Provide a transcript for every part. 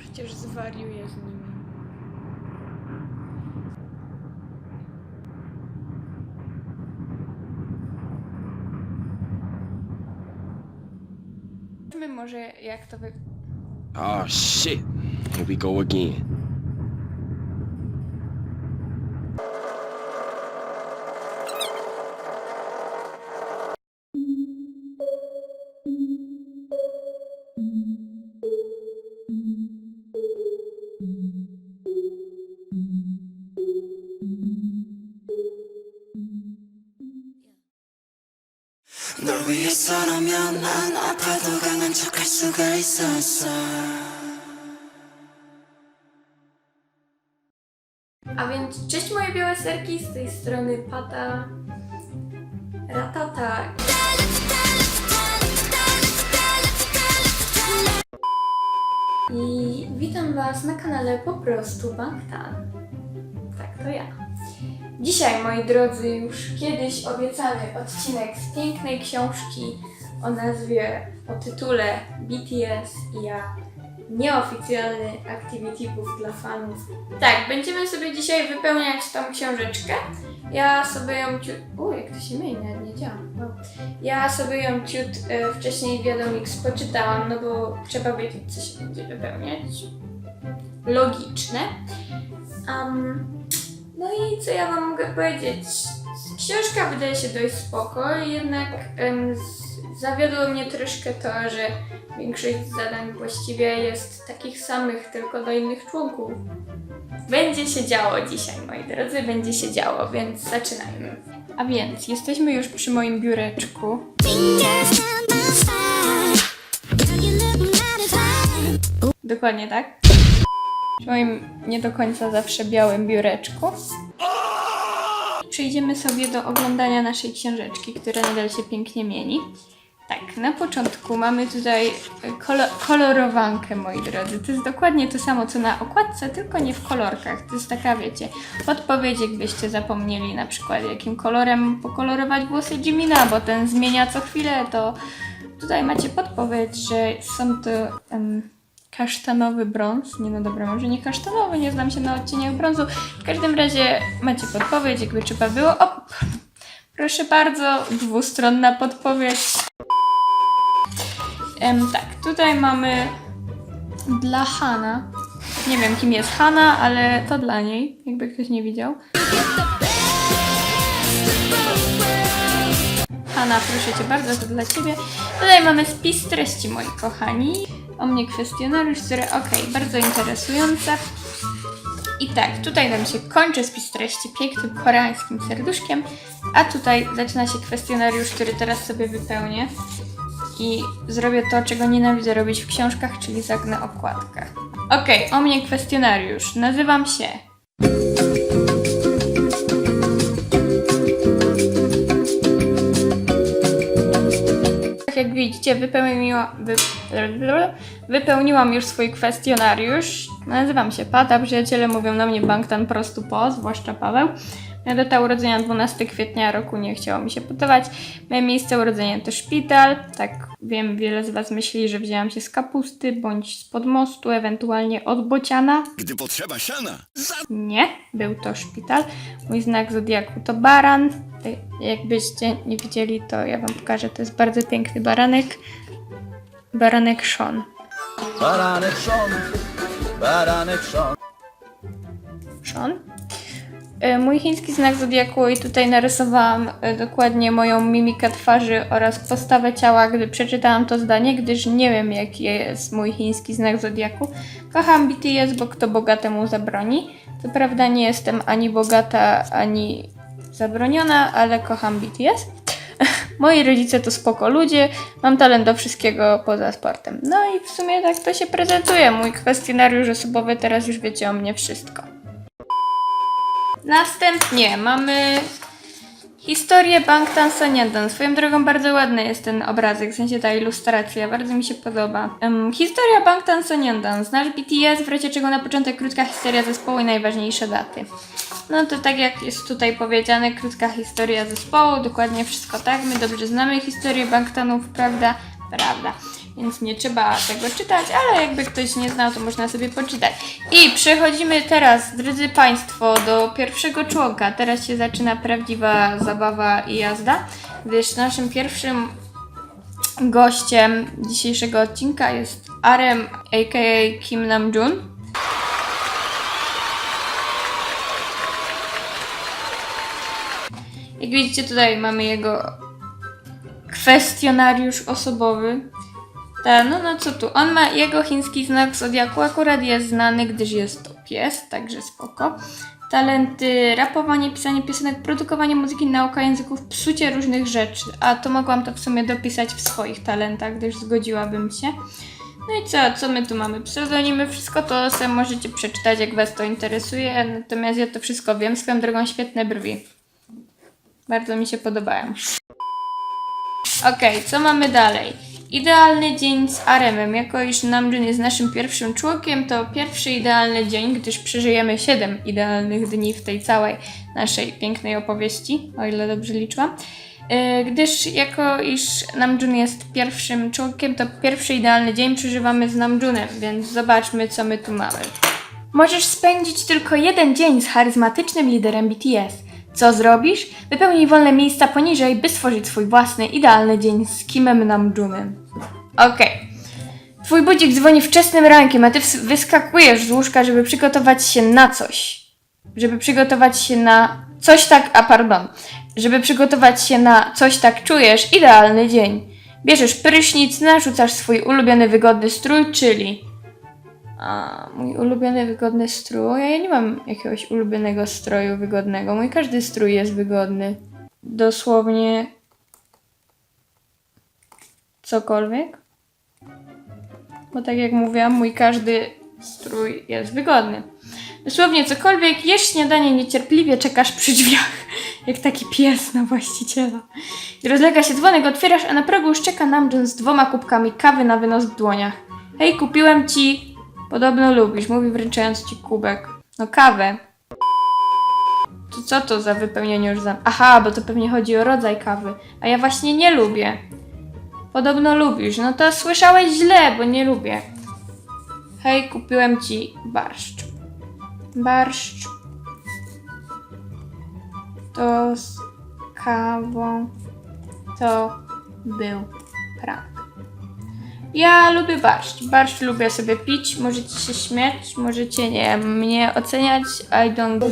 przecież zwariuję z nimi. Zobaczmy może jak to wy... Oh shit. Here we go again. 널 위해서라면 난 아파도 강한 척할 수가 있었어 A więc cześć moje białe serki, z tej strony Pata Ratata. I witam Was na kanale po prostu Bangtan. Tak, to ja. Dzisiaj, moi drodzy, już kiedyś obiecany odcinek z pięknej książki o nazwie, o tytule BTS i ja nieoficjalny Activity Book dla fanów. Tak, będziemy sobie dzisiaj wypełniać tą książeczkę. Ja sobie ją ciut... U, jak to się myje, nawet nie działa. No. Ja sobie ją ciut e, wcześniej wiadomix poczytałam, no bo trzeba wiedzieć, co się będzie wypełniać. Logiczne. Um, no i co ja wam mogę powiedzieć? Książka wydaje się dość spoko, jednak em, zawiodło mnie troszkę to, że większość zadań właściwie jest takich samych, tylko do innych członków. Będzie się działo dzisiaj, moi drodzy, będzie się działo, więc zaczynajmy. A więc, jesteśmy już przy moim biureczku. Dokładnie tak. Przy moim nie do końca zawsze białym biureczku. Przejdziemy sobie do oglądania naszej książeczki, która nadal się pięknie mieni. Tak, na początku mamy tutaj e, kolo kolorowankę, moi drodzy. To jest dokładnie to samo, co na okładce, tylko nie w kolorkach. To jest taka, wiecie, podpowiedź, jakbyście zapomnieli na przykład, jakim kolorem pokolorować włosy Jimina, bo ten zmienia co chwilę, to tutaj macie podpowiedź, że są to em, kasztanowy brąz. Nie no dobra, może nie kasztanowy, nie znam się na odcieniach brązu. W każdym razie macie podpowiedź, jakby trzeba było. O, proszę bardzo, dwustronna podpowiedź. Tak, tutaj mamy dla Hana. Nie wiem, kim jest Hanna, ale to dla niej, jakby ktoś nie widział. Hanna, proszę Cię bardzo, to dla Ciebie. Tutaj mamy spis treści, moi kochani. O mnie kwestionariusz, który, okej, bardzo interesujące. I tak, tutaj nam się kończy spis treści pięknym koreańskim serduszkiem, a tutaj zaczyna się kwestionariusz, który teraz sobie wypełnię i zrobię to, czego nienawidzę robić w książkach, czyli zagnę okładkę. Okej, o mnie kwestionariusz. Nazywam się. Jak widzicie, wypełniła, wy, wypełniłam już swój kwestionariusz. Nazywam się Pata, przyjaciele mówią na mnie Banktan prostu po, zwłaszcza Paweł. Data urodzenia 12 kwietnia roku nie chciało mi się podawać. Moje miejsce urodzenia to szpital. Tak wiem, wiele z Was myśli, że wzięłam się z kapusty bądź z podmostu, ewentualnie od bociana. Gdy potrzeba siana, za... Nie, był to szpital. Mój znak zodiaku to baran. Jakbyście nie widzieli, to ja Wam pokażę. To jest bardzo piękny baranek. Baranek Sean. Baranek Sean, baranek Sean. Sean. E, Mój chiński znak zodiaku i tutaj narysowałam e, dokładnie moją mimikę twarzy oraz postawę ciała, gdy przeczytałam to zdanie, gdyż nie wiem jaki jest mój chiński znak zodiaku. Kocham BTS, bo kto bogatemu zabroni. Co prawda nie jestem ani bogata, ani zabroniona, ale kocham BTS. Moi rodzice to spoko ludzie, mam talent do wszystkiego poza sportem. No i w sumie tak to się prezentuje. Mój kwestionariusz osobowy, teraz już wiecie o mnie wszystko. Następnie mamy historię Bangtan Sonyeondan. Swoją drogą bardzo ładny jest ten obrazek, w sensie ta ilustracja, bardzo mi się podoba. Um, historia Bangtan Sonyeondan. Znasz BTS, w razie czego na początek krótka historia zespołu i najważniejsze daty. No to tak jak jest tutaj powiedziane, krótka historia zespołu, dokładnie wszystko tak. My dobrze znamy historię Bangtanów, prawda? Prawda. Więc nie trzeba tego czytać, ale jakby ktoś nie znał, to można sobie poczytać. I przechodzimy teraz, drodzy Państwo, do pierwszego członka. Teraz się zaczyna prawdziwa zabawa i jazda, gdyż naszym pierwszym gościem dzisiejszego odcinka jest Arem, a.k.a. Kim Nam-jun. Jak widzicie, tutaj mamy jego kwestionariusz osobowy. Ta, no, no co tu? On ma jego chiński znak zodiaku, akurat jest znany, gdyż jest to pies, także spoko. Talenty, rapowanie, pisanie piosenek, produkowanie muzyki, nauka języków, psucie różnych rzeczy. A to mogłam to w sumie dopisać w swoich talentach, gdyż zgodziłabym się. No i co, co my tu mamy? Pseudonimy, wszystko to sobie możecie przeczytać, jak was to interesuje, natomiast ja to wszystko wiem, swoją drogą świetne brwi. Bardzo mi się podobają. Okej, co mamy dalej? Idealny dzień z Aremem. Jako iż Namjoon jest naszym pierwszym członkiem, to pierwszy idealny dzień, gdyż przeżyjemy 7 idealnych dni w tej całej naszej pięknej opowieści, o ile dobrze liczyłam. Yy, Gdyż jako iż Namjoon jest pierwszym członkiem, to pierwszy idealny dzień przeżywamy z Namjoonem, więc zobaczmy co my tu mamy. Możesz spędzić tylko jeden dzień z charyzmatycznym liderem BTS. Co zrobisz? Wypełnij wolne miejsca poniżej, by stworzyć swój własny, idealny dzień z Kimem Namjoonem. Okej. Twój budzik dzwoni wczesnym rankiem, a ty wyskakujesz z łóżka, żeby przygotować się na coś. Żeby przygotować się na coś tak, a pardon, żeby przygotować się na coś tak czujesz, idealny dzień. Bierzesz prysznic, narzucasz swój ulubiony wygodny strój, czyli a, mój ulubiony wygodny strój. Ja nie mam jakiegoś ulubionego stroju wygodnego. Mój każdy strój jest wygodny. Dosłownie cokolwiek. Bo tak jak mówiłam, mój każdy strój jest wygodny. Dosłownie cokolwiek, jesz śniadanie niecierpliwie, czekasz przy drzwiach. Jak taki pies na właściciela. Rozlega się dzwonek, otwierasz, a na progu już czeka Namjoon z dwoma kubkami kawy na wynos w dłoniach. Hej, kupiłem ci... Podobno lubisz, mówi wręczając ci kubek. No kawę. To co to za wypełnienie już za... Aha, bo to pewnie chodzi o rodzaj kawy. A ja właśnie nie lubię. Podobno lubisz. No to słyszałeś źle, bo nie lubię. Hej, kupiłem ci barszcz. Barszcz. To z kawą. To był prank. Ja lubię barszcz. Barszcz lubię sobie pić. Możecie się śmiać, możecie nie mnie oceniać. I don't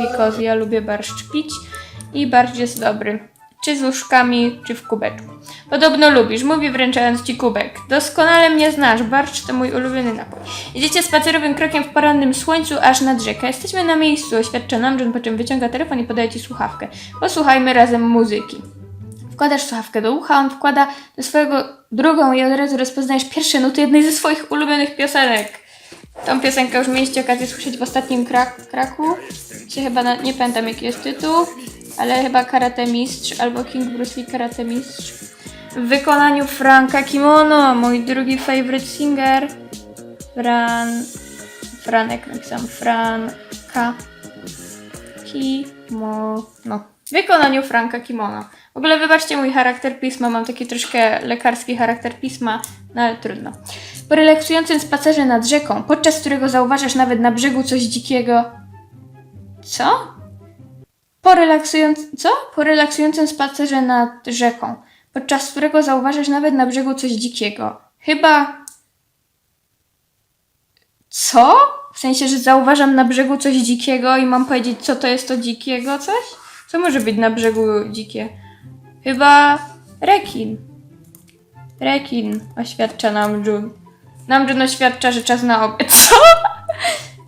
because ja lubię barszcz pić i barszcz jest dobry. Czy z łóżkami, czy w kubeczku. Podobno lubisz, mówi wręczając ci kubek. Doskonale mnie znasz, barszcz to mój ulubiony napój. Idziecie spacerowym krokiem w porannym słońcu aż nad rzekę. Jesteśmy na miejscu, oświadcza Namjoon, po czym wyciąga telefon i podaje ci słuchawkę. Posłuchajmy razem muzyki. Wkładasz słuchawkę do ucha, on wkłada do swojego drugą i od razu rozpoznajesz pierwsze nuty jednej ze swoich ulubionych piosenek. Tą piosenkę już mieliście okazję słyszeć w ostatnim krak kraku. Się chyba na, nie pamiętam jaki jest tytuł, ale chyba Karate Mistrz albo King Bruce Lee Karate Mistrz. W wykonaniu Franka Kimono, mój drugi favorite singer. Fran... Franek napisałam. Franka Kimono. W wykonaniu Franka Kimono. W ogóle wybaczcie mój charakter pisma, mam taki troszkę lekarski charakter pisma, no ale trudno. Po relaksującym spacerze nad rzeką, podczas którego zauważasz nawet na brzegu coś dzikiego. Co? Po relaksującym. Co? Po relaksującym spacerze nad rzeką, podczas którego zauważasz nawet na brzegu coś dzikiego. Chyba. Co? W sensie, że zauważam na brzegu coś dzikiego i mam powiedzieć, co to jest to dzikiego coś? Co może być na brzegu dzikie? Chyba rekin. Rekin, oświadcza Namjoon. Namjoon oświadcza, że czas na obiad. Co?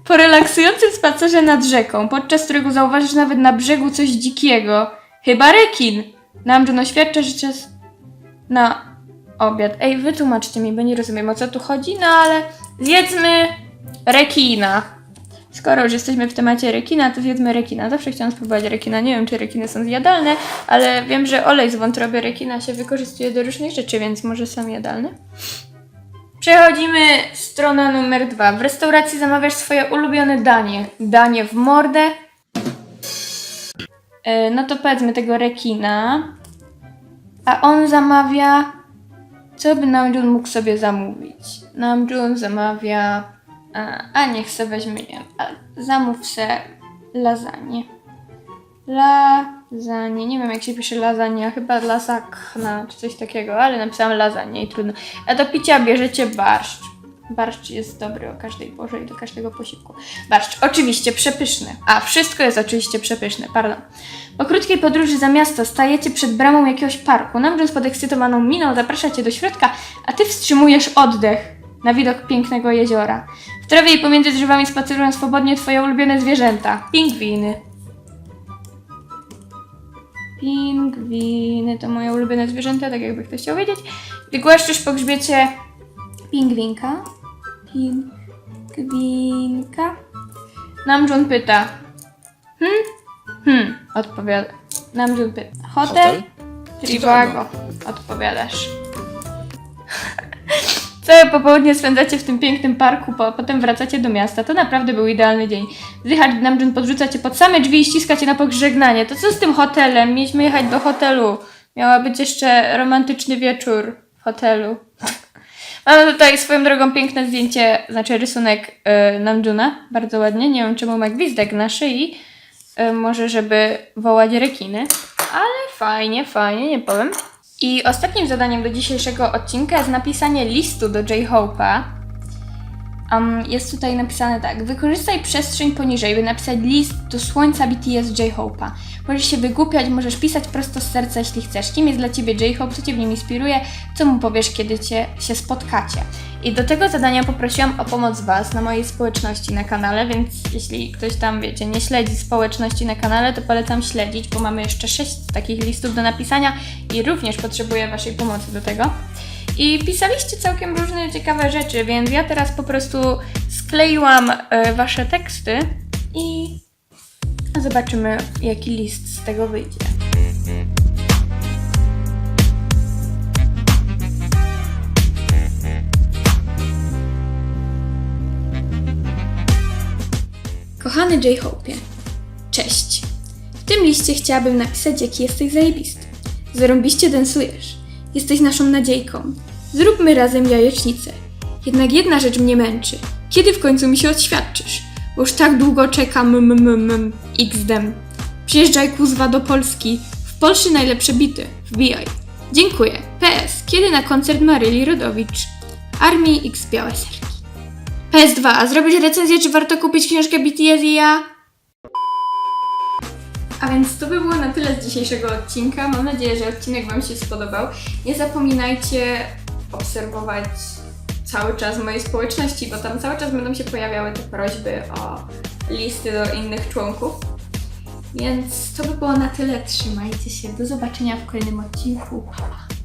Po relaksującym spacerze nad rzeką, podczas którego zauważysz nawet na brzegu coś dzikiego. Chyba rekin. Namjoon oświadcza, że czas na obiad. Ej, wytłumaczcie mi, bo nie rozumiem o co tu chodzi, no ale zjedzmy rekina. Skoro już jesteśmy w temacie rekina, to zjedzmy rekina. Zawsze chciałam spróbować rekina. Nie wiem, czy rekiny są zjadalne, ale wiem, że olej z wątroby rekina się wykorzystuje do różnych rzeczy, więc może są jadalne. Przechodzimy strona numer dwa. W restauracji zamawiasz swoje ulubione danie. Danie w mordę. E, No to powiedzmy tego rekina. A on zamawia Co by Namjoon mógł sobie zamówić? Namjoon zamawia... A, niech se weźmie, nie zamów se lasagne. Lasagne, nie wiem jak się pisze lasagne, chyba lasagna czy coś takiego, ale napisałam lasagne i trudno. A do picia bierzecie barszcz. Barszcz jest dobry o każdej porze i do każdego posiłku. Barszcz, oczywiście przepyszny. A, wszystko jest oczywiście przepyszne, pardon. Po krótkiej podróży za miasto stajecie przed bramą jakiegoś parku. Z podekscytowaną miną zaprasza cię do środka, a ty wstrzymujesz oddech na widok pięknego jeziora. Trawie i pomiędzy drzewami spacerują swobodnie twoje ulubione zwierzęta. Pingwiny. Pingwiny to moje ulubione zwierzęta, tak jakby ktoś chciał wiedzieć. Gdy głaszczysz po grzbiecie pingwinka. Pingwinka. Namjoon pyta. Hmm? Hmm, odpowiada. Namjoon pyta. Hotel? Hotel? Trivago. Odpowiadasz. Całe popołudnie spędzacie w tym pięknym parku, po, potem wracacie do miasta. To naprawdę był idealny dzień. Richard Namjoon podrzuca cię pod same drzwi i ściska cię na pożegnanie. To co z tym hotelem? Mieliśmy jechać do hotelu. Miała być jeszcze romantyczny wieczór w hotelu. Mamy tutaj swoją drogą piękne zdjęcie, znaczy rysunek y, Namjoona. Bardzo ładnie. Nie wiem czemu ma gwizdek na szyi. Y, może żeby wołać rekiny. Ale fajnie, fajnie, nie powiem. I ostatnim zadaniem do dzisiejszego odcinka jest napisanie listu do J-Hope'a. Um, jest tutaj napisane tak. Wykorzystaj przestrzeń poniżej, by napisać list do słońca BTS J-Hope'a. Możesz się wygłupiać, możesz pisać prosto z serca, jeśli chcesz. Kim jest dla ciebie J-Hope, co cię w nim inspiruje, co mu powiesz, kiedy cię się spotkacie. I do tego zadania poprosiłam o pomoc Was na mojej społeczności na kanale, więc jeśli ktoś tam, wiecie, nie śledzi społeczności na kanale, to polecam śledzić, bo mamy jeszcze 6 takich listów do napisania i również potrzebuję Waszej pomocy do tego. I pisaliście całkiem różne ciekawe rzeczy, więc ja teraz po prostu skleiłam e, Wasze teksty i zobaczymy, jaki list z tego wyjdzie. Kochany J-Hope'ie, cześć. W tym liście chciałabym napisać, jaki jesteś zajebisty. Zarąbiście densujesz. Jesteś naszą nadziejką. Zróbmy razem jajecznicę. Jednak jedna rzecz mnie męczy. Kiedy w końcu mi się odświadczysz? Bo już tak długo czekam, mm, mm, mm, xdem. Przyjeżdżaj kuzwa do Polski. W Polsce najlepsze bity. Wbijaj. Dziękuję. PS. Kiedy na koncert Maryli Rodowicz? Armii X Białe Serki. PS2. A zrobić recenzję, czy warto kupić książkę BTS i ja? A więc to by było na tyle z dzisiejszego odcinka. Mam nadzieję, że odcinek Wam się spodobał. Nie zapominajcie obserwować cały czas mojej społeczności, bo tam cały czas będą się pojawiały te prośby o listy do innych członków. Więc to by było na tyle. Trzymajcie się. Do zobaczenia w kolejnym odcinku. Pa, pa.